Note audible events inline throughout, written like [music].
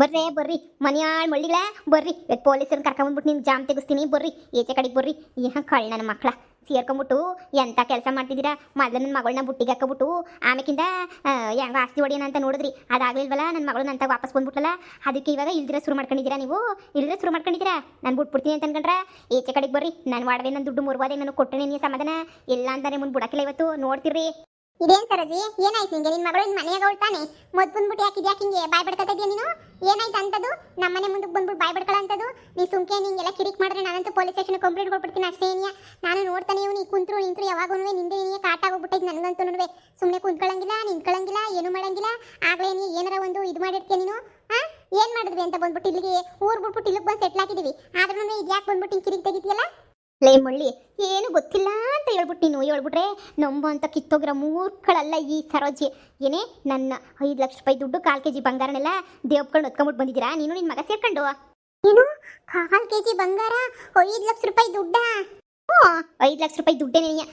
ಬರ್ರಿ ಬರ್ರಿ. ಮನೆಯಾಳ್ ಮಳ್ಳಿಗಳ, ಬರ್ರಿ. ಇವತ್ತು ಪೊಲೀಸರನ್ನ ಕರ್ಕೊಂಬಂದ್ಬಿಟ್ಟು ನಿಮ್ಮ ಜಾಮ್ ತೆಗಿಸ್ತೀನಿ, ಬರ್ರಿ. ಈಚೆ ಕಡೆಗೆ ಬರ್ರಿ. ಏನ ಕಳ್ ನನ್ನ ಮಕ್ಕಳ ಸೇರ್ಕೊಂಬಿಟ್ಟು ಎಂತ ಕೆಲಸ ಮಾಡ್ತಿದ್ದೀರಾ? ಮೊದಲು ನನ್ನ ಮಗಳನ್ನ ಬುಟ್ಟಿಗೆ ಹಾಕೊಬಿಟ್ಟು ಆಮೇಕಿಂದ ಹೆಂಗ ಆಸ್ತಿ ಹೊಡಿಯೋಣ ಅಂತ ನೋಡಿದ್ರಿ. ಅದಾಗ್ಲಿಲ್ವಲ್ಲ ನನ್ನ ಮಗಳು ನಂತ ವಾಪಸ್ ಬಂದ್ಬಿಟ್ಟಲ್ಲ ಅದಕ್ಕೆ ಇವಾಗ ಇಲ್ದಿರ ಶುರು ಮಾಡ್ಕೊಂಡಿದ್ದೀರಾ ನೀವು? ಇಲ್ದಿರ ಶುರು ಮಾಡ್ಕೊಂಡಿದ್ದೀರಾ? ನಾನು ಬಿಟ್ಬಿಡ್ತೀನಿ ಅಂತ ಅನ್ಕೊಂಡ್ರೆ? ಈಚೆ ಕಡೆಗೆ ಬರ್ರಿ. ನಾನು ಮಾಡವೆ ನನ್ನ ದುಡ್ಡು ಮುರ್ವಾದೆ ನಾನು ಕೊಟ್ಟೆ ನೀನು ಸಮಾಧಾನ? ಇಲ್ಲ ಅಂತಾನೆ ಮುಂದೆ ಬಿಡಕ್ಕಿಲ್ಲ ಇವತ್ತು. ನೋಡ್ತಿರ್ರಿ. ಇದೇನ್ ಸರಜಿ? ಏನಾಯ್ತು ನಿಂಗೆ? ನಿನ್ ಮಗಳು ಮನೆಯಾಗ ಹೋಗ್ತಾನೆ ಮೊದ್ ಬಂದ್ಬಿಟ್ಟು ಯಾಕೆ ಇದ್ಯಾಕೆ ಹಿಂಗೆ ಬಾಯ್ ಇದೀಯ ನೀನು? ಏನಾಯ್ತು ಅಂತದು? ನಮ್ಮನೆ ಮುಂದಕ್ಕೆ ಬಂದ್ಬಿಟ್ಟು ಬಾಯ್ ಬಿಡ್ಕಳ ಅಂತದು? ನೀ ಸುಮ್ಕೆ ನಿಂಗೆಲ್ಲ ಕಿರಿಕ್ ಮಾಡಿದ್ರೆ ನಾನಂತೂ ಪೊಲೀಸ್ ಸ್ಟೇಷನ್ ಕಂಪ್ಲೇಂಟ್ ಕೊಟ್ಬಿಡ್ತೀನಿ ಅಷ್ಟೇ ಏನಿಯ ನಾನು ನೋಡ್ತಾನೆ ಇವ್ನು ಕುಂತ್ರು ನಿಂತ್ರು ಯಾವಾಗೂ ನಿಂದೆ ಏನಿಯ ಕಾಟ ಆಗೋಗ್ಬಿಟ್ಟೈತೆ ನನಗಂತೂ ನೋಡುವೆ. ಸುಮ್ಮನೆ ಕುಂತ್ಕೊಳ್ಳಂಗಿಲ್ಲ ನಿಂತ್ಕೊಳ್ಳಂಗಿಲ್ಲ ಏನು ಮಾಡಂಗಿಲ್ಲ. ಆಗಲೇ ನೀ ಏನಾರ ಒಂದು ಇದು ಮಾಡಿರ್ತೀಯ ನೀನು? ಹಾ ಏನ್ ಮಾಡಿದ್ವಿ ಅಂತ ಬಂದ್ಬಿಟ್ಟು ಇಲ್ಲಿಗೆ? ಊರ್ ಬಿಟ್ಬಿಟ್ಟು ಇಲ್ಲಿಗೆ ಬಂದು ಸೆಟ್ಲ್ ಆಗಿದ್ದೀವಿ ಆದ್ರೂ ಇದ್ಯಾಕೆ ಬಂದ್ಬಿಟ್ಟು ಕಿರಿಕ್ ತೆಗಿತೀಯಲ್ಲ? ಲೇ ಮುಳ್ಳಿ ಏನು ಗೊತ್ತಿಲ್ಲ ಅಂತ ಹೇಳ್ಬಿಟ್ಟು ನೀನು, ಹೇಳ್ಬಿಟ್ರೆ ನಂಬ ಅಂತ ಕಿತ್ತೋಗಿರೋ ಮೂರ್ಖಳಲ್ಲ ಈ ಸರೋಜಿ. ಏನೇ ನನ್ನ ಐದು ಲಕ್ಷ ರೂಪಾಯಿ ದುಡ್ಡು, ಕಾಲು ಕೆ ಜಿ ಬಂಗಾರನೆಲ್ಲ ದೇವ್ಕೊಂಡು ಹೊತ್ಕೊಂಬಿಟ್ಟು ಬಂದಿದ್ದೀರಾ? ನೀನು ನಿನ್ನ ಮಗ ಸೇರ್ಕೊಂಡು. ಏನು ಕೆ ಕೆಜಿ ಬಂಗಾರ, ಐದು ಲಕ್ಷ ರೂಪಾಯಿ ದುಡ್ಡಾ? ಐದು ಲಕ್ಷ ರೂಪಾಯಿ ದುಡ್ಡೇ ನೀನು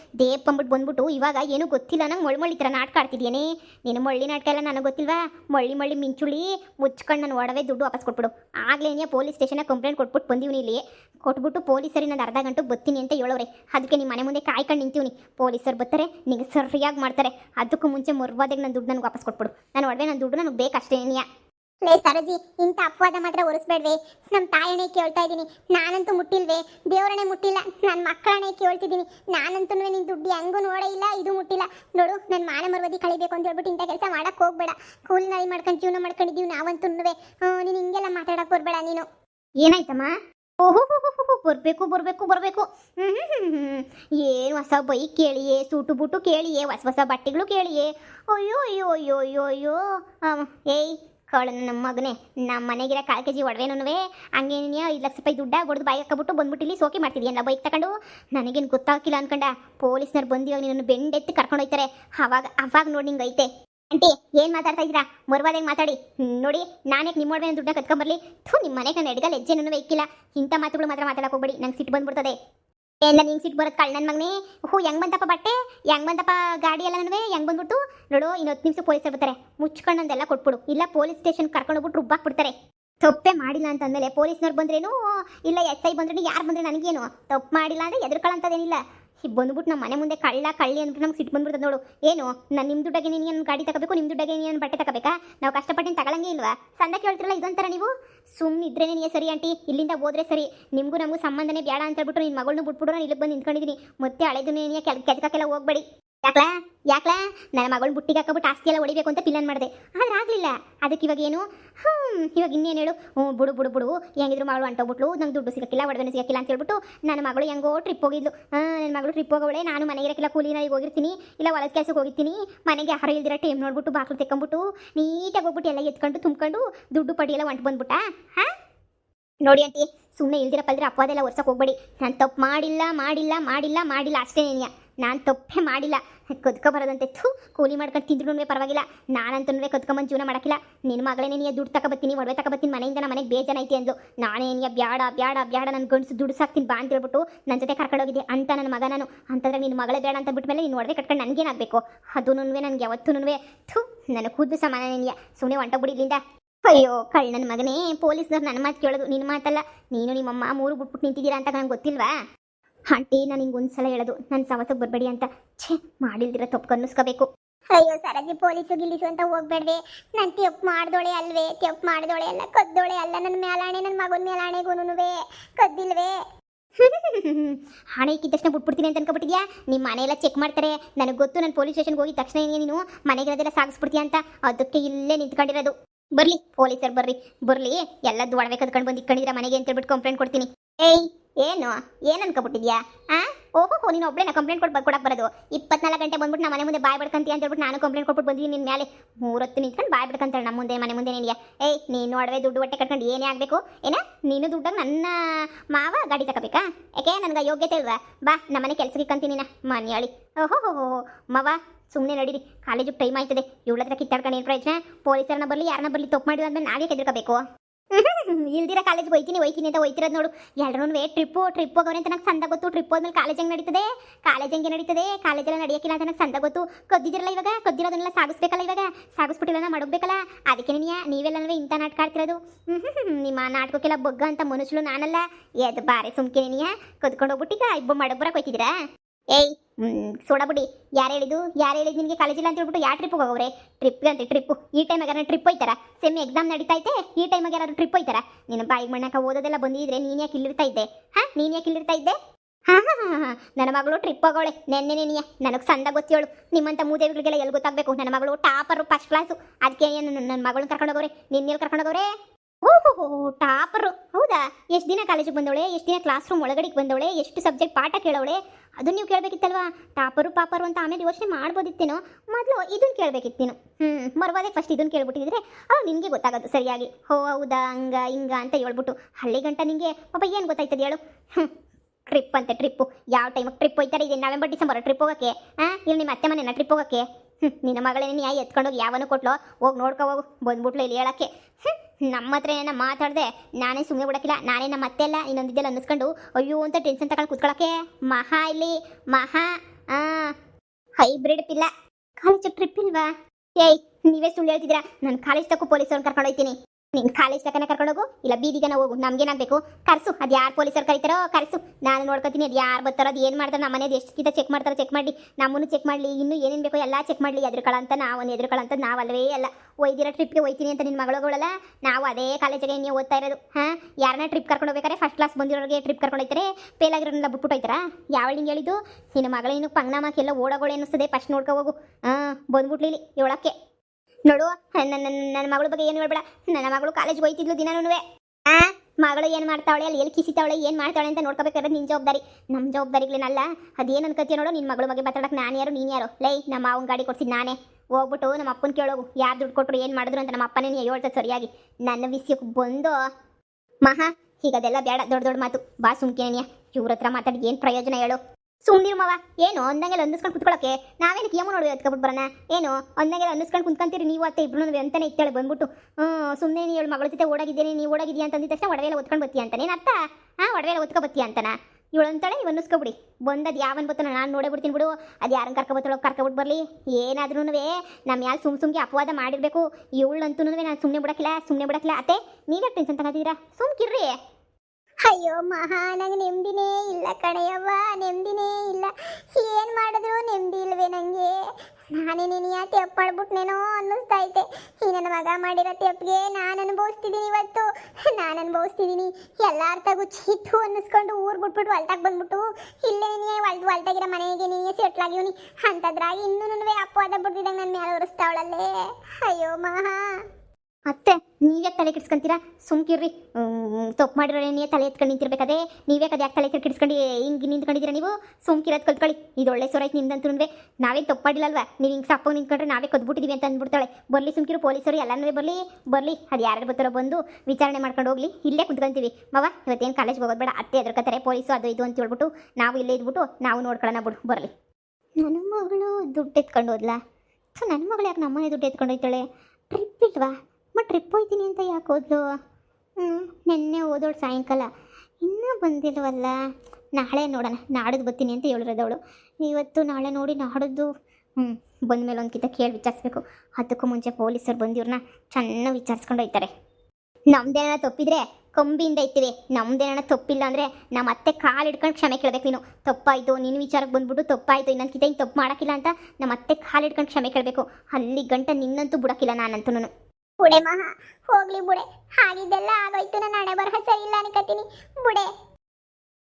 ಅಂದ್ಬಿಟ್ಟು ಬಂದ್ಬಿಟ್ಟು ಇವಾಗ ಏನು ಗೊತ್ತಿಲ್ಲ, ನಂಗೆ ಮೊಳ್ಳಿ ಮೊಳ್ಳಿ ಥರ ನಾಟಕ ಆಡ್ತಿದ್ಯೇನೆ. ನೀನು ಮೊಳ್ಳಿ ನಾಟಕ ಎಲ್ಲ ನನಗೆ ಗೊತ್ತಿಲ್ವಾ? ಮೊಳ್ಳಿ ಮೊಳ್ಳಿ ಮಿಂಚುಳಿ ಮುಚ್ಕೊಂಡು ನಾನು ಒಡವೆ ದುಡ್ಡು ವಾಪಸ್ ಕೊಟ್ಬಿಡು. ಆಗ್ಲೇನೇ ಪೊಲೀಸ್ ಸ್ಟೇಷನ್ಗೆ ಕಂಪ್ಲೇಂಟ್ ಕೊಟ್ಬಿಟ್ಟು ಬಂದೀವಿ ಇಲ್ಲಿ. ಕೊಟ್ಬಿಟ್ಟು ಪೊಲೀಸರಿ ನಾನು ಅರ್ಧ ಗಂಟೆ ಬರ್ತೀನಿ ಅಂತ ಹೇಳೋರೆ ಅದಕ್ಕೆ ನಿಮ್ಮ ಮನೆ ಮುಂದೆ ಕಾಯ್ಕೊಂಡು ನಿಂತೀವಿ ಪೊಲೀಸರು ಬರ್ತಾರೆ, ನಿಂಗೆ ಸರಿಯಾಗಿ ಮಾಡ್ತಾರೆ. ಅದಕ್ಕೂ ಮುಂಚೆ ಮೊರ್ವಾದಾಗ ನನ್ನ ದುಡ್ಡು ನನಗೆ ವಾಪಸ್ ಕೊಟ್ಬಿಡು. ನಾನು ಒಡವೆ ನನ್ನ ದುಡ್ಡು ನನಗೆ ಬೇಕಷ್ಟೇ ನೀ ಲೇ ಸರಜಿ, ಇಂಥ ಅಪವಾದ ಮಾತ್ರ ಒರೆಸ್ಬೇಡ್ವೆ. ನಮ್ಮ ತಾಯಣೆ ಕೇಳ್ತಾ ಇದ್ದೀನಿ. ನಾನಂತೂ ಮುಟ್ಟಿಲ್ವೇ. ದೇವರನೆ ಮುಟ್ಟಿಲ್ಲ. ನನ್ನ ಮಕ್ಕಳನ್ನೇ ಕೇಳ್ತಿದ್ದೀನಿ. ನಾನಂತೂ ನಿನ್ನ ದುಡ್ಡು ಹೆಂಗೂ ನೋಡೇ ಇಲ್ಲ, ಇದು ಮುಟ್ಟಿಲ್ಲ. ನೋಡು ನನ್ನ ಮಾನ ಮರ್ವದಿ ಕಳಿಬೇಕು ಅಂತ ಹೇಳ್ಬಿಟ್ಟು ಇಂಥ ಕೆಲಸ ಮಾಡಕ್ಕೆ ಹೋಗ್ಬೇಡ. ಕೂಲ್ ನಾಯಿ ಮಾಡ್ಕೊಂಡು ಜೀವನ ಮಾಡ್ಕೊಂಡಿದ್ದೀವಿ ನಾವಂತೂ ನೀನು ಹಿಂಗೆಲ್ಲ ಮಾತಾಡಕ್ಕೆ ಬರ್ಬೇಡ ನೀನು. ಏನಾಯ್ತಮ್ಮ? ಓಹೋ ಬರಬೇಕು ಬರಬೇಕು ಬರಬೇಕು. ಏನು ಹೊಸ ಬೈಕ್ ಕೇಳಿಯೇ, ಸೂಟು ಬೂಟು ಕೇಳಿಯೇ, ಹೊಸ ಹೊಸ ಬಟ್ಟೆಗಳು ಕೇಳಿಯೇ. ಅಯ್ಯೋ ಅಯ್ಯೋ ಅಯ್ಯೋ ಅಯ್ಯೋ. ಅಯ್ಯೋ ಏಯ್ ಕಳ್ಳ ನಮ್ಮ ಮಗನೇ, ನಮ್ಮ ಮನೆಗಿರ ಕಾಲು ಕೆ ಜಿ ಒಡವೆನೂ ಹಂಗೆ ನೀನು ಐದು ಲಕ್ಷ ರೂಪಾಯಿ ದುಡ್ಡ ಹೊಡೆದು ಬಾಯಿ ಹಾಕಬಿಟ್ಟು ಬಂದ್ಬಿಟ್ಟು ಇಲ್ಲಿ ಸೋಕೆ ಮಾಡ್ತಿದ್ಯಲ್ಲ ಬೈಕ್ ತಗೊಂಡು ನನಗೇನು ಗೊತ್ತಾಗಿಲ್ಲ ಅನ್ಕಂಡ. ಪೊಲೀಸ್ನವ್ರು ಬಂದಿವಾಗ ನೀನು ನಿನ್ನನ್ನು ಬೆಂಡೆತ್ತಿ ಕರ್ಕೊಂಡು ಹೋಯ್ತಾರೆ. ಅವಾಗ ಅವಾಗ ನೋಡಿ ನಿಂಗೆ ಐತೆ. ಆಂಟಿ, ಏನು ಮಾತಾಡ್ತಾ ಇದ್ದೀರಾ? ಮಾತಾಡಿ. ನೋಡಿ, ನಾನೇ ನಿಮ್ಮ ಒಡವೆ ದುಡ್ಡ ಕತ್ಕೊಂಬರ್ಲಿ ಥೂ ನಿಮ್ಮ ಮನೆಗೆ ನಾನು ಹೆಜ್ಜೆ ಹೆಜ್ಜೆನೂ ಇಕ್ಕಿಲ್ಲ. ಇಂಥ ಮಾತುಗಳು ಮಾತ್ರ ಮಾತಾಡಕ್ಕೆ ಹೋಗ್ಬೇಡಿ. ನಂಗೆ ಸಿಟ್ಟು ಬಂದ್ಬಿಡ್ತದೆ. ಎಲ್ಲ ನಿಂಗೆ ಸಿಟ್ಟು ಬರೋದು ಕಳ್ಳ ನನ್ನ ಮಗನೇ. ಹೂ, ಹೆಂಗ್ ಬಂತಪ್ಪ ಬಟ್ಟೆ? ಹೆಂಗ್ ಬಂತಪ್ಪ ಗಾಡಿ ಎಲ್ಲ ನನಗೆ ಹೆಂಗ್ ಬಂದ್ಬಿಟ್ಟು? ನೋಡು ಇನ್ನು ಹತ್ತು ನಿಮಿಷ ಪೊಲೀಸರು ಬರ್ತಾರೆ. ಮುಚ್ಕೊಂಡು ಅಂದೆಲ್ಲ ಕೊಟ್ಬಿಡು. ಇಲ್ಲ, ಪೊಲೀಸ್ ಸ್ಟೇಷನ್ ಕರ್ಕೊಂಡು ಹೋಗ್ಬಿಟ್ಟು ರುಬ್ಬಾಕ್ಬಿಡ್ತಾರೆ ತಪ್ಪೇ ಮಾಡಿಲ್ಲ ಅಂತಂದಮೇಲೆ ಪೊಲೀಸ್ನವ್ರು ಬಂದ್ರೇನು? ಇಲ್ಲ, ಎಸ್ ಐ ಬಂದ್ರೇನು? ಯಾರು ಬಂದ್ರೆ ನನಗೇನು? ತಪ್ಪು ಮಾಡಿಲ್ಲ ಅಂದರೆ ಎದುರ್ಕೊಳ್ಳೋಂಥದ್ದೇನಿಲ್ಲ ಬಂದ್ಬಿಟ್ಟು ನಮ್ಮ ಮನೆ ಮುಂದೆ ಕಳ್ಳ ಕಳ್ಳಿ ಅಂದ್ಬಿಟ್ಟು ನಮ್ಗೆ ಸಿಟ್ಟು ಬಂದ್ಬಿಡ್ತದೆ ನೋಡು. ಏನು? ನಾನು ನಿಮ್ಮ ದುಡ್ಡಾಗೆ ನೀನು ಗಾಡಿ ತಗೋಬೇಕು ನಿಮ್ಮ ದುಡ್ಡಾಗೆ ನೀನು ಬಟ್ಟೆ ತಗೋಬೇಕಾ? ನಾವು ಕಷ್ಟಪಟ್ಟು ತಗೊಳಂಗೆ ಇಲ್ವಾ? ಸಂದ ಕೇಳ್ತಿರಲ್ಲ ಇದೊಂಥರ ನೀವು? ಸುಮ್ಮನೆ ಇದ್ರೆ ನಿನಗೆ ಸರಿ ಆಂಟಿ, ಇಲ್ಲಿಂದ ಹೋದ್ರೆ ಸರಿ. ನಿಮಗೂ ನಮಗೂ ಸಂಬಂಧನೇ ಬೇಡ ಅಂತ ಹೇಳ್ಬಿಟ್ಟು ನಿನ್ನ ಮಗಳನ್ನ ಬಿಟ್ಬಿಟ್ರು ನಾನು ಇಲ್ಲಿಗೆ ಬಂದು ನಿಂತ್ಕೊಂಡಿದ್ದೀನಿ ಮತ್ತೆ ಹಳೆದನ್ನೇ ಕೆಲ ಕೆದಕಕ್ಕೆಲ್ಲ ಹೋಗ್ಬೇಡಿ. ಯಾಕ್ಲಾ? ಯಾಕ್ಲಾ? ನನ್ನ ಮಗಳು ಬುಟ್ಟಿಗೆ ಹಾಕಬಿಟ್ಟು ಆಸ್ತಿ ಎಲ್ಲ ಹೊಡಿಬೇಕು ಅಂತ ಪ್ಲಾನ್ ಮಾಡಿದೆ. ಆದ್ರೆ ಆಗಲಿಲ್ಲ. ಅದಕ್ಕೆ ಇವಾಗ ಏನು? ಹ್ಞೂ ಇವಾಗ ಇನ್ನೇನು ಹೇಳು? ಹ್ಞೂ, ಬುಡು ಬುಡು, ಬಿಡು. ಹೆಂಗಿದ್ರು ಮಗಳು ಅಂಟೋಗ್ಬಿಟ್ಲು. ನಂಗೆ ದುಡ್ಡು ಸಿಗಕ್ಕಿಲ್ಲ, ಒಡವೆನೂ ಸಿಗಕ್ಕಿಲ್ಲ ಅಂತ ಹೇಳ್ಬಿಟ್ಟು ನನ್ನ ಮಗಳು ಹೆಂಗೋ ಟ್ರಿಪ್ ಹೋಗಿದ್ಲು. ನನ್ನ ಮಗಳು ಟ್ರಿಪ್ ಹೋಗೋಳೆ ನಾನು ಮನೆಗೆ ಇರಕ್ಕಿಲ್ಲ, ಕೂಲಿ ನಾಯಿಗೆ ಹೋಗಿರ್ತೀನಿ. ಇಲ್ಲ, ಹೊಲದ ಕೆಲಸಕ್ಕೆ ಹೋಗಿರ್ತೀನಿ. ಮನೆಗೆ ಯಾರು ಇಲ್ದಿರ ಟೈಮ್ ನೋಡ್ಬಿಟ್ಟು ಬಾಕ್ಲು ತೆಕ್ಕೊಂಬಿಟ್ಟು ನೀಟಾಗಿ ಹೋಗ್ಬಿಟ್ಟು ಎಲ್ಲ ಎತ್ಕೊಂಡು, ತುಂಬ್ಕೊಂಡು ದುಡ್ಡು ಪಡಿ ಎಲ್ಲ ಹೊಂಟು ಬಂದ್ಬಿಟ್ಟ? ಹಾಂ? ನೋಡಿ ಆಂಟಿ ಸುಮ್ಮನೆ ಇಲ್ದಿರ ಪಲ್ದಿರ ಅಪವಾದೆಲ್ಲ ಒರ್ಸಕ್ಕೆ ಹೋಗ್ಬೇಡಿ. ನಾನು ತಪ್ಪು ಮಾಡಿಲ್ಲ ಮಾಡಿಲ್ಲ ಮಾಡಿಲ್ಲ ಮಾಡಿಲ್ಲ. ಅಷ್ಟೇ ನೀನು ನಾನು ತಪ್ಪೇ ಮಾಡಿಲ್ಲ. ಕದ್ಕೊ ಬರೋದಂತೆ ಥೂ, ಕೂಲಿ ಮಾಡ್ಕೊಂಡು ತಿಂದ್ರೂ ಪರವಾಗಿಲ್ಲ. ನಾನಂತೂ ಕದ್ಕೊಂಬಂದು ಜೀವನ ಮಾಡಕ್ಕಿಲ್ಲ ನಿನ್ನ ಮಗಳೇ ನೀನು ದುಡ್ಡು ತಗೊಬತ್ತೀನಿ ಒಡವೆ ತಗೊಬತ್ತೀನಿ ಮನೆಯಿಂದ ನಮ್ಮ ಮನೆಗೆ ಬೇಜಾನ ಐತಿ ಅಂದ್ಲು. ನಾನೇ ನೀನು ಬ್ಯಾಡ ಬ್ಯಾಡ ಬ್ಯಾಡ ನನ್ನ ಗಂಡಸು ದುಡ್ಡು ಸಾಕ್ತೀನಿ ಬಾ ಅಂತ ಹೇಳ್ಬಿಟ್ಟು ನನ್ನ ಜೊತೆ ಕರ್ಕೊಂಡೋಗಿದ್ದೆ ಅಂತ ನನ್ನ ಮಗ ನಾನು. ಅಂತಂದ್ರೆ ನಿನ್ನ ಮಗಳೇ ಬೇಡ ಅಂತ ಬಿಟ್ಮೇಲೆ ನೀನು ಒಡವೆ ಕಟ್ಕೊಂಡು ನನಗೇನಾಗಬೇಕು ಅದು ನನಗೆ ಯಾವತ್ತೂ ಥೂ ನನಗೆ ಕೂದ ಸಮಾನ ನಿನಗೆ. ಸುಮ್ಮನೆ ಹೊಂಟೋಗ್ಬಿಡಿ ಇಲ್ಲಿಂದ ಅಯ್ಯೋ ಕಳ್ಳ ನನ್ನ ಮಗನೇ, ಪೊಲೀಸ್ನವ್ರು ನನ್ನ ಮಾತು ಕೇಳೋದು ನಿನ್ನ ಮಾತಲ್ಲ. ನೀನು ನಿಮ್ಮಮ್ಮ ಮೂರು ಬಿಟ್ಬಿಟ್ಟು ನಿಂತಿದ್ದೀರಾ ಅಂತ ನನಗೆ ಗೊತ್ತಿಲ್ವಾ? ಆಂಟಿ ನಾನು ಹಿಂಗೆ ಒಂದ್ಸಲ ಹೇಳೋದು ನನ್ನ ಸವಸಕ್ಕೆ ಬರಬೇಡಿ ಅಂತ. ಛೇ, ಮಾಡಿಲ್ದಿರ ತಪ್ಪು ಕನ್ನಿಸ್ಕೋಬೇಕು ಅಯ್ಯೋ ಸರಜಿ ಪೊಲೀಸು ಗಿಲೀಸು ಅಂತ ಹೋಗ್ಬೇಡ್ವೆ. ನಾನು ತಪ್ಪು ಮಾಡ್ದೋಳೆ ಅಲ್ವೇ, ತಪ್ಪು ಮಾಡ್ದೋಳೆ ಅಲ್ಲ, ಕದ್ದೋಳೆ ಅಲ್ಲ ನನ್ನ ಮೇಲಾಣೆ ನನ್ನ ಮಗನ ಮೇಲಾಣೆಗೂನುವೆ ಕದ್ದಿಲ್ವೇ? [laughs] ಹಣ ಇಕ್ಕಿದ ತಕ್ಷಣ ಬಿಟ್ಬಿಡ್ತೀನಿ ಅಂತ ಅನ್ಕೊಬಿಟ್ಟಿದ್ಯಾ? ನಿಮ್ಮ ಮನೆಯೆಲ್ಲ ಚೆಕ್ ಮಾಡ್ತಾರೆ. ನನಗೆ ಗೊತ್ತು ನಾನು ಪೊಲೀಸ್ ಸ್ಟೇಷನ್ಗೆ ಹೋಗಿದ ತಕ್ಷಣ ನೀನು? ಮನೆಗಿರೋದೆಲ್ಲ ಸಾಗಿಸ್ಬಿಡ್ತೀಯ ಅಂತ. ಅದಕ್ಕೆ ಇಲ್ಲೇ ನಿಂತ್ಕೊಂಡಿರೋದು. ಬರ್ಲಿ, ಪೊಲೀಸರು ಬರ್ರಿ. ಬರ್ಲಿ, ಎಲ್ಲ ಒಡವೆ ಕದ್ಕೊಂಡು ಬಂದು ಇಟ್ಕೊಂಡಿದ್ದೀರಾ ಮನೆಗೆ ಅಂತ ಹೇಳ್ಬಿಟ್ಟು ಕಂಪ್ಲೇಂಟ್ ಕೊಡ್ತೀನಿ. ಏಯ್ ಏನು? ಏನು ಅನ್ಕೊಬಿಟ್ಟಿದ್ಯಾ? ಆ? ಓಹೋ ನೀನು ಒಬ್ಬಳೇ ಕಂಪ್ಲೇಂಟ್ ಕೊಟ್ಟು ಕೊಡಕ್ಕೆ ಬರೋದು. ಇಪ್ಪತ್ನಾಲ್ಕು ಗಂಟೆ ಬಂದ್ಬಿಟ್ಟು ನಮ್ಮ ಮನೆ ಮುಂದೆ ಬಾಯ್ ಬಿಡ್ಕಂತೀಯ ಅಂತ ಹೇಳ್ಬಿಟ್ಟು ನಾನು ಕಂಪ್ಲೇಂಟ್ ಕೊಟ್ಬಿಟ್ಟು ಬಂದಿದ್ದೀನಿ ನಿನ್ನ ಮೇಲೆ ಮೂರೊತ್ತು ನಿಂತ್ಕೊಂಡು ಬಾಯ್ ಬಿಡ್ಕಂತಾಳೆ ನಮ್ಮ ಮುಂದೆ, ಮನೆ ಮುಂದೆ ನಿನಗೆ. ಏಯ್, ನೀನು ಒಡವೆ ದುಡ್ಡು ಹೊಟ್ಟೆ ಕಟ್ಕೊಂಡು ಏನೇ ಆಗಬೇಕು? ಏನ? ನೀನು ದುಡ್ಡಾಗ ನನ್ನ ಮಾವ ಗಾಡಿ ತಗೋಬೇಕಾ? ಯಾಕೆ? ನನಗೆ ಯೋಗ್ಯತೆ ಇಲ್ವಾ? ಬಾ, ನಮ್ಮ ಮನೆ ಕೆಲಸಕ್ಕೆ ಕಂತೀನಿ ನಾ ಮನೆಯಾಳಿ. ಓಹೋ ಹೋ ಹೋ ಮಾವ ಸುಮ್ಮನೆ ನಡೀರಿ. ಕಾಲೇಜು ಟೈಮ್ ಆಯ್ತದೆ. ಇವಳ ಹತ್ರ ಕಿತ್ತಾಡ್ಕೊಂಡು ಏನು ಪ್ರಯೋಜನ? ಪೊಲೀಸರನ್ನ ಬರಲಿ, ಯಾರನ್ನ ಬರಲಿ, ತಪ್ಪು ಮಾಡಿಲ್ಲ ಅಂದ್ರೆ ನಾವೇ ಹೆದರ್ಕೋಬೇಕು [laughs] ಇಲ್ದಿರ ಕಾಲೇಜ್ ಹೋಯ್ತೀನಿ ಹೋಯ್ತೀನಿ ಅಂತ ಹೋಯ್ತಿರೋದು ನೋಡು. ಎಲ್ಲರೂ ಟ್ರಿಪ್ಪು ಟ್ರಿಪ್ ಹೋಗೋರೆ ಅಂತ ನಂಗೆ ಸಂದ ಗೊತ್ತು. ಟ್ರಿಪ್ ಹೋದ್ಮೇಲೆ ಕಾಲೇಜ್ ಹೆಂಗೆ ನಡೀತದೆ? ಕಾಲೇಜ್ ಹೆಂಗೆ ನಡೀತದೆ? ಕಾಲೇಜೆಲ್ಲ ನಡೆಯೋಕ್ಕಿಲ್ಲ ಅಂತ ನಂಗೆ ಸಂದ ಗೊತ್ತು. ಕದ್ದಿದಿರಲ್ಲ ಇವಾಗ? ಕದ್ದಿರೋದನ್ನೆಲ್ಲ ಸಾಗಿಸ್ಬೇಕಲ್ಲ ಇವಾಗ? ಸಾಗಿಸ್ಬಿಟ್ಟಿಲ್ಲ ಮಡಗ್ಬೇಕಲ್ಲ? ಅದಕ್ಕೆ ನೀ ನೀವೆಲ್ಲ ಇಂಥ ನಾಟಕ ಆಡ್ತಿರೋದು. [laughs] ನಿಮ್ಮ ನಾಟಕಕ್ಕೆಲ್ಲ ಬೊಗ್ಗ ಅಂತ ಮನುಷ್ಯರು ನಾನಲ್ಲ. ಎದ್ ಬಾರೆ ಸುಮ್ಕೆ ನೀ ಕದ್ಕೊಂಡು ಹೋಗ್ಬಿಟ್ಟಿಗ ಇಬ್ಬ ಮಡಗ್ಬರಕ್ಕೆ ಹೋಯ್ತಿದ್ದೀರಾ? ಏಯ್ ಸೋಡಾ ಬುಡಿ ಯಾರು ಹೇಳಿದ್ದು? ಯಾರು ಹೇಳಿದ್ದು ನಿಮಗೆ ಕಾಲೇಜಿಲ್ಲ ಅಂತ ಹೇಳ್ಬಿಟ್ಟು ಯಾವ ಟ್ರಿಪ್ಗೆ ಹೋಗೋರೆ ಟ್ರಿಪ್ ಅಂತ ಟ್ರಿಪ್ಪು ಈ ಟೈಮಾಗ ಯಾರು ಟ್ರಿಪ್ ಹೋಯ್ತಾರ? ಸೆಮ್ ಎಕ್ಸಾಮ್ ನಡೀತಾ ಐತೆ. ಈ ಟೈಮಾಗ ಯಾರು ಟ್ರಿಪ್ ಹೋಯ್ತಾರ? ನಿನ್ನ ಬಾಯಿಗೆ ಮಣ್ಣಾಕ ಓದೋದೆಲ್ಲ ಬಂದಿದ್ರೆ ನೀನ್ ಯಾಕೆ ಇಲ್ಲಿರ್ತಾ ಇದ್ದೆ? ಹಾ, ನೀನ್ ಯಾಕೆ ಇಲ್ಲಿರ್ತಾ ಇದ್ದೆ? ಹಾ ಹಾ ಹಾ ಹಾ ನನ್ನ ಮಗಳು ಟ್ರಿಪ್ ಹೋಗೋಳೆ. ನೆನ್ನೆ ನೆನೆಯ ನನಗೆ ಸಂದ ಗೊತ್ತೇಳು ನಿಮ್ಮಂತ ಮೂದೇವಿಗಳಿಗೆಲ್ಲ ಎಲ್ಲಿ ಗೊತ್ತಾಗಬೇಕು? ನನ್ನ ಮಗಳು ಟಾಪರು ಫಸ್ಟ್ ಕ್ಲಾಸು ಅದಕ್ಕೆ ಏನು ನನ್ನ ಮಗಳನ್ನ ಕರ್ಕೊಂಡು ಹೋಗೋರೆ. ನಿನ್ನೆಲ್ಲಿ ಕರ್ಕೊಂಡು ಹೋಗೋರೆ? ಓಹೋ ಟಾಪರು. ಹೌದಾ? ಎಷ್ಟು ದಿನ ಕಾಲೇಜಿಗೆ ಬಂದವಳೆ? ಎಷ್ಟು ದಿನ ಕ್ಲಾಸ್ ರೂಮ್ ಒಳಗಡೆಗೆ ಬಂದವಳೆ? ಎಷ್ಟು ಸಬ್ಜೆಕ್ಟ್ ಪಾಠ ಕೇಳವಳೆ? ಅದನ್ನ ನೀವು ಕೇಳಬೇಕಿತ್ತಲ್ವಾ? ಟಾಪರು, ಪಾಪರು ಅಂತ ಆಮೇಲೆ ಯೋಚನೆ ಮಾಡ್ಬೋದಿತ್ತೇನೋ? ಮೊದಲು ಇದನ್ನ ಕೇಳಬೇಕಿತ್ತೇನು. ಹ್ಞೂ ಮರ್ವಾದೆ ಫಸ್ಟ್ ಇದನ್ನ ಕೇಳ್ಬಿಟ್ಟಿದ್ರೆ ಅವಾಗ ನಿನಗೆ ಗೊತ್ತಾಗೋದು ಸರಿಯಾಗಿ. ಹೋ, ಹೌದಾ, ಹಂಗ, ಹಿಂಗ ಅಂತ ಹೇಳ್ಬಿಟ್ಟು. ಹಳ್ಳಿ ಗಂಟ ನಿಂಗೆ? ಪಾಪ ಏನು ಗೊತ್ತಾಯ್ತದೆ ಹೇಳು? ಟ್ರಿಪ್ ಅಂತೆ ಟ್ರಿಪ್ಪು ಯಾವ ಟೈಮಿಗೆ ಟ್ರಿಪ್ ಹೋಯ್ತಾರೆ? ಇದೆ ನವೆಂಬರ್, ಡಿಸೆಂಬರ್ ಟ್ರಿಪ್ ಹೋಗೋಕ್ಕೆ. ಹಾಂ ಇಲ್ಲಿ ನಿಮ್ಮ ಅತ್ತೆ ಮನೆನ ಟ್ರಿಪ್ ಹೋಗೋಕ್ಕೆ. ಹ್ಞೂ ನಿನ್ನ ಮಗಳೇನೇ ಯಾ ಎತ್ಕೊಂಡೋಗಿ ಯಾವನು ಕೊಟ್ಲೋ? ಹೋಗಿ ನೋಡ್ಕೋ ಹೋಗು. ಬಂದ್ಬಿಟ್ಲು ಇಲ್ಲಿ ಹೇಳಕ್ಕೆ. ಹ್ಞೂ ನಮ್ಮ ಹತ್ರ ಏನ ಮಾತಾಡದೆ ನಾನೇ ಸುಮ್ಮನೆ ಬಿಡೋಕ್ಕಿಲ್ಲ, ನಾನೇ ನಮ್ಮ ಅತ್ತೆ ಇನ್ನೊಂದು ಇನ್ನೊಂದಿದ್ದೆಲ್ಲ ಅನ್ನಿಸ್ಕೊಂಡು, ಅಯ್ಯೋ ಅಂತ ಟೆನ್ಷನ್ ತಗೊಂಡು ಕೂತ್ಕೊಳ್ಳೋಕೆ ಮಹಾ ಇಲ್ಲಿ, ಮಹಾ, ಆ ಹೈಬ್ರಿಡ್ ಪಿಲ್ಲ ಕಾಲೇಜ್ ಟ್ರಿಪ್ ಇಲ್ವಾ? ಏಯ್, ನೀವೇ ಸುಳ್ಳು ಹೇಳ್ತಿದ್ದೀರಾ? ನಾನು ಕಾಲೇಜ್ ತಕ್ಕೂ ಪೊಲೀಸವ್ರನ್ನ ಕರ್ಕೊಂಡು ಹೋಗ್ತೀನಿ ನೀನು ಕಾಲೇಜ್ ತಕನ ಕರ್ಕೊಂಡು ಹೋಗು, ಇಲ್ಲ ಬೀದಿಗನ ಹೋಗು ನಮ್ಗೇನಾಗಬೇಕು ಕರ್ಸು, ಅದು ಯಾರು ಪೊಲೀಸರು ಕರೀತಾರೋ ಕರ್ಸು. ನಾನು ನೋಡ್ಕೊತೀನಿ, ಅದು ಯಾರು ಬರ್ತಾರೋ, ಅದು ಏನು ಮಾಡ್ತಾರೆ ನಮ್ಮ ಎಷ್ಟು ಕಿತ ಚೆಕ್ ಮಾಡ್ತಾರೋ ಚೆಕ್ ಮಾಡಿ ನಮ್ಮನ್ನು ಚೆಕ್ ಮಾಡಲಿ, ಇನ್ನೂ ಏನೇನು ಬೇಕೋ ಎಲ್ಲ ಚೆಕ್ ಮಾಡಲಿ ಕಳ ಅಂತ ನಾವು ಎದುರುಕಳ ಅಂತ ನಾವು ಅಲ್ವೇ ಅಲ್ಲ. ಒಯ್ದಿರೋ ಟ್ರಿಪ್ಗೆ ಒಯ್ತೀನಿ ಅಂತ ನಿನ್ನ ಮಗಳುಗಳಲ್ಲ ನಾವು ಅದೇ ಕಾಲೇಜಿಗೆ ನೀವು ಓದ್ತಾ ಇರೋದು, ಹಾಂ? ಯಾರನ್ನ ಟ್ರಿಪ್ ಕರ್ಕೊಂಡು ಹೋಗ್ಬೇಕಾದ್ರೆ ಫಸ್ಟ್ ಕ್ಲಾಸ್ ಬಂದಿರೋರಿಗೆ ಟ್ರಿಪ್ ಕರ್ಕೊಂಡು ಹೋಗ್ತಾರೆ ಫೇಲ್ ಆಗಿರೋಲ್ಲ ಬಿಟ್ಬಿಟ್ಟು ಹೋಯ್ತಾರಾ ಹಿಂಗೆ ಹೇಳಿದ್ದು? ನಿನ್ನ ಮಗಳೇನು ಪಂಗ್ನಾಮಕ್ಕೆ ಎಲ್ಲ ಓಡೋಗಳು ಅನ್ನಿಸ್ತದೆ ಫಸ್ಟ್ ನೋಡ್ಕೋ ಹೋಗು. ಹಾಂ, ಬಂದ್ಬಿಟ್ಲಿ ಹೇಳಕ್ಕೆ ನೋಡು, ನನ್ನ ಮಗಳ ಬಗ್ಗೆ ಏನು ಹೇಳ್ಬೇಡ. ನನ್ನ ಮಗಳು ಕಾಲೇಜ್ ಹೋಯ್ತಿದ್ಲು ದಿನಾನು ಆ, ಮಗಳು ಏನು ಮಾಡ್ತಾವಳೆ? ಅಲ್ಲಿ ಎಲ್ಲಿ ಕಿಸಿತಾವಳೆ? ಏನು ಮಾಡ್ತಾವಳೆ ಅಂತ ನೋಡ್ಕೋಬೇಕಾದ್ರೆ ನಿನ್ನ ಜವಾಬ್ದಾರಿ. ನಮ್ಮ ಜವಾಬ್ದಾರಿಗಳೇನಲ್ಲ? ಅದೇನು ಅನ್ಕತ್ತೀಯ ನೋಡು ನಿನ್ನ ಮಗಳ ಬಗ್ಗೆ ಮಾತಾಡಕ್ಕೆ ನಾನು ಯಾರು, ನೀನು ಯಾರು? ಲೈ, ನಮ್ಮ ಮಾವನ ಗಾಡಿ ಕೊಡ್ಸಿದ್ದು ನಾನೇ. ಹೋಗ್ಬಿಟ್ಟು ನಮ್ಮ ಅಪ್ಪನ ಕೇಳೋಗು. ಯಾರು ದುಡ್ಡು ಕೊಟ್ಟರು ಏನು ಮಾಡಿದ್ರು ಅಂತ ನಮ್ಮ ಅಪ್ಪನೇ ನೀವು ಸರಿಯಾಗಿ. ನನ್ನ ವಿಷಯಕ್ಕೆ ಬಂದು ಮಹಾ ಈಗ ಅದೆಲ್ಲ ಬೇಡ, ದೊಡ್ಡ ದೊಡ್ಡ ಮಾತು. ಬಾ ಸುಮ್ಕೇನಿಯ, ಇವ್ರ ಹತ್ರ ಮಾತಾಡಿ ಏನು ಪ್ರಯೋಜನ ಹೇಳು. ಸುಮ್ಮನಿರು ಮಾವ. ಏನು, ಒಂದಂಗೆಲ್ಲ ಹೊಂದಿಸ್ಕೊಂಡು ಕುತ್ಕೊಳ್ಳೋಕೆ ನಾವೇನು ಕಿಯಮ್ಮ ನೋಡಿ ಎತ್ಕೊಬಿಟ್ಟು ಬರೋಣ? ಏನು, ಒಂದಂಗೆಲ್ಲ ಹೊಂದಿಸ್ಕೊಂಡು ಕುಂತ್ಕೊಂತೀರಿ ನೀವು ಅತ್ತೆ ಇಬ್ರು ಅಂತಾನೆ ಇತ್ತಾಳೆ ಬಂದ್ಬಿಟ್ಟು. ಹ್ಞೂ ಸುಮ್ಮನೆ ನೀವು ಹೇಳು ಮಗಳ ಜೊತೆ ಓಡಾಗಿದ್ದೇನೆ ನೀವು ಓಡಾಗಿದ್ದೀಯ ಅಂತ ತಕ್ಷಣ ಒಡವೆಲ್ಲ ಒತ್ಕೊಂಡು ಬತ್ತೀಯ ಅಂತ ಏನು ಅರ್ಥ? ಹಾಂ, ಒಡವೆಲ್ಲ ಒತ್ಕೊ ಬತ್ತೀಯ ಅಂತನ? ಇವಳು ಅಂತಾಳೆ, ನೀವು ಅನ್ನಿಸ್ಕೊಬಿಡಿ. ಬಂದದ್ದು ಯಾವನ್ ಬತ್ತಾನ ನಾನು ನೋಡೇ ಬಿಡ್ತೀನಿ ಬಿಡು. ಅದು ಯಾರನ್ನ ಕರ್ಕೊಬತ್ತಳೋ ಕರ್ಕೊಬಿಟ್ಟು ಬರಲಿ. ಏನಾದ್ರೂ ನಮ್ಮ ಯಾರು ಸುಮ್ ಸುಮ್ಗೆ ಅಪವಾದ ಮಾಡಿರಬೇಕು. ಇವಳಂತೂ ನಾನು ಸುಮ್ಮನೆ ಬಿಡಕ್ಕಿಲ್ಲ ಸುಮ್ಮನೆ ಬಿಡಕ್ಕಿಲ್ಲ. ಅತ್ತೆ, ನೀವೇ ಟೆನ್ಷನ್ ತಗೋತಿದ್ದೀರಾ ಸುಮ್ಕಿರ್ರಿ. ಅಯ್ಯೋ ಮಹಾ ನಂಗೆ ನೆಮ್ಮದಿನೇ ಇಲ್ಲ ಕಣೆಯವ್ವ ನೆಮ್ಮದಿನೇ ಇಲ್ಲ. ಏನು ಮಾಡಿದ್ರು ನೆಮ್ಮದಿ ಇಲ್ವೇ ನನಗೆ ನಾನೇ ನಿನ್ನ ತೆಪ್ಪಾಳ್ಬಿಟ್ನೇನೋ ಅನ್ನಿಸ್ತಾ ಐತೆ ಈ ನನ್ನ ಮಗ ಮಾಡಿರೋ ತೆಪ್ಪಿಗೆ ನಾನು ಅನುಭವಿಸ್ತಿದ್ದೀನಿ ಇವತ್ತು. ನಾನು ಅನುಭವಿಸ್ತಿದ್ದೀನಿ ಎಲ್ಲಾರ ತಗು ಚಿತ್ತು ಅನ್ನಿಸ್ಕೊಂಡು ಊರು ಬಿಟ್ಬಿಟ್ಟು ಹೊಲ್ದಾಗ ಬಂದ್ಬಿಟ್ಟು ಇಲ್ಲೇ ನೀ ಹೊಲ್ದು ಹೊಲ್ದಾಗಿರೋ ಮನೆಗೆ ನೀನೇ ಸೆಟ್ಲ್ ಆಗಿವ್ನಿ ಅಂಥದ್ರಾಗಿ ಇನ್ನೂ ಅಪವಾದ ಬಿಡ್ದಿದ್ದಂಗೆ ನನ್ನ ಮೇಲೆ ಉರಿಸ್ತಾವಳಲ್ಲೇ ಅಯ್ಯೋ, ಮಹಾ. ಅತ್ತೆ ನೀವೇ ತಲೆ ಕೆಡ್ಸ್ಕೊಂತೀರಾ? ಸುಮ್ಕಿರ್ರಿ. ತಪ್ಪು ಮಾಡಿರೋ ನೀವೇ ತಲೆ ಎತ್ಕೊಂಡು ನಿಂತಿರ್ಬೇಕಾದ್ರೆ ನೀವೇ ಕದ ಯಾಕೆ ತಲೆ ಕೆಡ್ಸ್ಕೊಂಡು ಹಿಂಗೆ ನಿಂತ್ಕೊಂಡಿದ್ದೀರಾ ನೀವು? ಸುಮ್ಕಿರೋದು ಕಲ್ತ್ಕೊಳ್ಳಿ ಇದು ಒಳ್ಳೆ ಸೊರೈತ್ ಐತೆ ನಿಮ್ದಂತೂ ನಾವೇ ತಪ್ಪು ಮಾಡಿಲ್ಲಲ್ವಾ? ನೀವು ಹಿಂಗೆ ಸಪ್ಪ ನಿಂತ್ಕೊಂಡ್ರೆ ನಾವೇ ಕದ್ಬಿಟ್ಟಿದೀವಿ ಅಂತ ಅಂದ್ಬಿಡ್ತಾಳೆ. ಬರಲಿ ಸುಮ್ಕಿರು, ಪೊಲೀಸರು ಎಲ್ಲನೂ ಬರಲಿ. ಬರಲಿ, ಅದು ಯಾರು ಬರ್ತಾರೋ ಬಂದು ವಿಚಾರಣೆ ಮಾಡ್ಕೊಂಡು ಹೋಗ್ಲಿ. ಇಲ್ಲೇ ಕುತ್ಕೊಂತೀವಿ. ಮವ, ಇವತ್ತೇನು ಕಾಲೇಜ್ಗೆ ಹೋಗೋದು ಬೇಡ. ಅತ್ತೆ ಎದ್ರಕತ್ತಾರೆ, ಪೊಲೀಸು ಅದು ಇದು ಅಂತ ಹೇಳ್ಬಿಟ್ಟು ನಾವು ಇಲ್ಲೇ ಇದ್ಬಿಟ್ಟು ನಾವು ನೋಡ್ಕೊಳ್ಳೋಣ ಬಿಡು. ಬರಲಿ. ನನ್ನ ಮಗಳು ದುಡ್ಡು ಎತ್ಕೊಂಡು ಹೋದ್ಲಾ? ಸೊ ನನ್ನ ಮಗಳು ಯಾಕೆ ನಮ್ಮನೆ ದುಡ್ಡು ಎತ್ಕೊಂಡು ಹೋಯ್ತಾಳೆ? ಟ್ರಿಪ್ ಇಲ್ವಾ? ಮತ್ತು ಟ್ರಿಪ್ ಹೋಯ್ತೀನಿ ಅಂತ ಯಾಕೆ ಓದ್ಲು ಹ್ಞೂ ನೆನ್ನೆ ಓದೋಳು ಸಾಯಂಕಾಲ. ಇನ್ನೂ ಬಂದಿಲ್ವಲ್ಲ? ನಾಳೆ ನೋಡೋಣ ನಾಡಿದ್ದು ಬರ್ತೀನಿ ಅಂತ ಹೇಳಿರೋದವಳು ಇವತ್ತು ನಾಳೆ ನೋಡಿ ನಾಡಿದ್ದು ಹ್ಞೂ ಬಂದಮೇಲೆ ಒಂದು ಕಿತ ಕೇಳಿ ವಿಚಾರಿಸ್ಬೇಕು. ಅದಕ್ಕೂ ಮುಂಚೆ ಪೊಲೀಸರು ಬಂದಿವ್ರನ್ನ ಚೆನ್ನಾಗಿ ವಿಚಾರಿಸ್ಕೊಂಡು ಹೋಯ್ತಾರೆ. ನಮ್ದೇನ ತಪ್ಪಿದ್ರೆ ಕಂಬಿಯಿಂದ ಇರ್ತೀವಿ ನಮ್ದೇನ ತಪ್ಪಿಲ್ಲ ಅಂದರೆ ನಮ್ಮ ಅತ್ತೆ ಕಾಲು ಹಿಡ್ಕೊಂಡು ಕ್ಷಮೆ ಕೇಳಬೇಕು ನೀನು ತಪ್ಪಾಯಿತು ನಿನ್ನ ವಿಚಾರಕ್ಕೆ ಬಂದ್ಬಿಟ್ಟು ತಪ್ಪಾಯಿತು ಇನ್ನೊಂದು ಕಿತ ಹಿಂಗೆ ತಪ್ಪು ಮಾಡೋಕ್ಕಿಲ್ಲ ಅಂತ ನಮ್ಮ ಅತ್ತೆ ಕಾಲು ಹಿಡ್ಕೊಂಡು ಕ್ಷಮೆ ಕೇಳಬೇಕು. ಅಲ್ಲಿ ಗಂಟ ನಿನ್ನಂತೂ ಬಿಡೋಕ್ಕಿಲ್ಲ ನಾನಂತೂ ಬುಡೆ ಮಹಾ ಹೋಗ್ಲಿ ಬುಡೆ. ಹಾಗಿದ್ದೆಲ್ಲ ಆಗೋಯ್ತು ನನ್ನ ಹಣೆ ಬರಹ ಸರಿ ಇಲ್ಲ ಅನ್ಕತೀನಿ ಬುಡೆ.